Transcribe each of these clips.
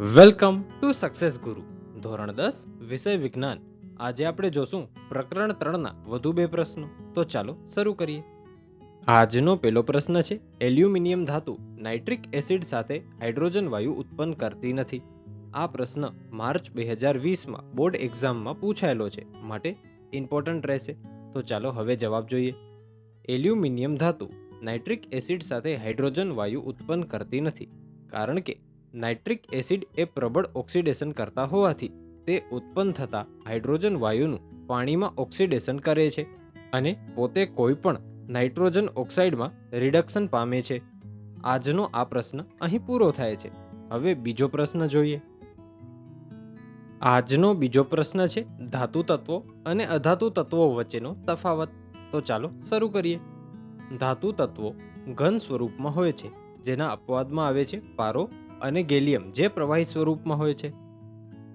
Welcome to success ગુરુ ધોરણ દસ, વિષય વિજ્ઞાન. આજે આપણે જોશું પ્રકરણ ત્રણના વધુ બે પ્રશ્નો. તો ચાલો શરૂ કરીએ. આજનો પહેલો પ્રશ્ન છે, એલ્યુમિનિયમ ધાતુ નાઇટ્રિક એસિડ સાથે હાઇડ્રોજન વાયુ ઉત્પન્ન કરતી નથી. આ પ્રશ્ન માર્ચ બે હજાર વીસમાં બોર્ડ એક્ઝામમાં પૂછાયેલો છે, માટે ઇમ્પોર્ટન્ટ રહેશે. તો ચાલો હવે જવાબ જોઈએ. એલ્યુમિનિયમ ધાતુ નાઇટ્રિક એસિડ સાથે હાઇડ્રોજન વાયુ ઉત્પન્ન કરતી નથી, કારણ કે નાઇટ્રિક એસિડ એ પ્રબળ ઓક્સિડેશન કરતા હોવાથી તે ઉત્પન્ન થતા હાઇડ્રોજન વાયુનું પાણીમાં ઓક્સિડેશન કરે છે અને પોતે કોઈ પણ નાઇટ્રોજન ઓક્સાઇડમાં રિડક્શન પામે છે. આજનો આ પ્રશ્ન અહીં પૂરો થાય છે. હવે બીજો પ્રશ્ન જોઈએ. આજનો બીજો પ્રશ્ન છે ધાતુ તત્વો અને અધાતુ તત્વો વચ્ચેનો તફાવત. તો ચાલો શરૂ કરીએ. ધાતુ તત્વો ઘન સ્વરૂપમાં હોય છે. જેના અપવાદમાં આવે છે પારો અને ગેલિયમ જે પ્રવાહી સ્વરૂપમાં હોય છે.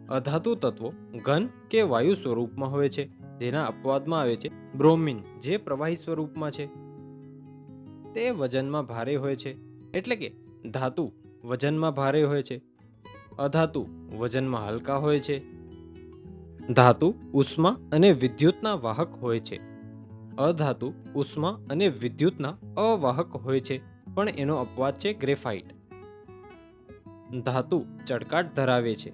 અધાતુ તત્વો ઘન કે વાયુ સ્વરૂપમાં હોય છે. જેના અપવાદમાં આવે છે બ્રોમિન જે પ્રવાહી સ્વરૂપમાં છે. તે વજનમાં ભારે હોય છે. એટલે કે ધાતુ વજનમાં ભારે હોય છે. અધાતુ વજનમાં હલકા હોય છે. ધાતુ ઉષ્મા અને વિદ્યુતના વાહક હોય છે. અધાતુ ઉષ્મા અને વિદ્યુતના અવાહક હોય છે. પણ એનો અપવાદ છે ગ્રેફાઇટ. ધાતુ ચળકાટ ધરાવે છે.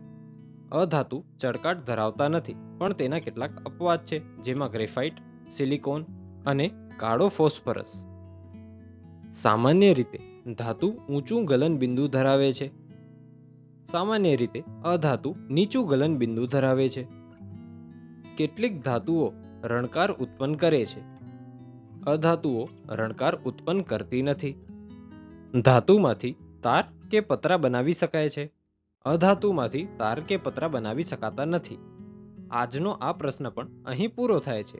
અધાતુ ચળકાટ ધરાવતા નથી, પણ તેના કેટલાક અપવાદ છે, જેમાં ગ્રેફાઇટ, સિલિકોન અને કાળો ફોસ્ફરસ. સામાન્ય રીતે, ધાતુ ઊંચું ગલન બિંદુ ધરાવે છે. સામાન્ય રીતે, અધાતુ નીચું ગલન બિંદુ ધરાવે છે. કેટલીક ધાતુઓ રણકાર ઉત્પન્ન કરે છે. અધાતુઓ રણકાર ઉત્પન્ન કરતી નથી. ધાતુમાંથી તાર કે પતરા બનાવી શકાય છે? અધાતુમાંથી તાર કે પતરા બનાવી શકાતા નથી. આજનો આ પ્રશ્ન પણ અહીં પૂરો થાય છે.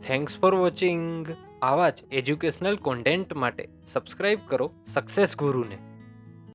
થેન્ક્સ ફોર વોચિંગ આવા જ એજ્યુકેશનલ કોન્ટેન્ટ માટે સબસ્ક્રાઇબ કરો સક્સેસ ગુરુને.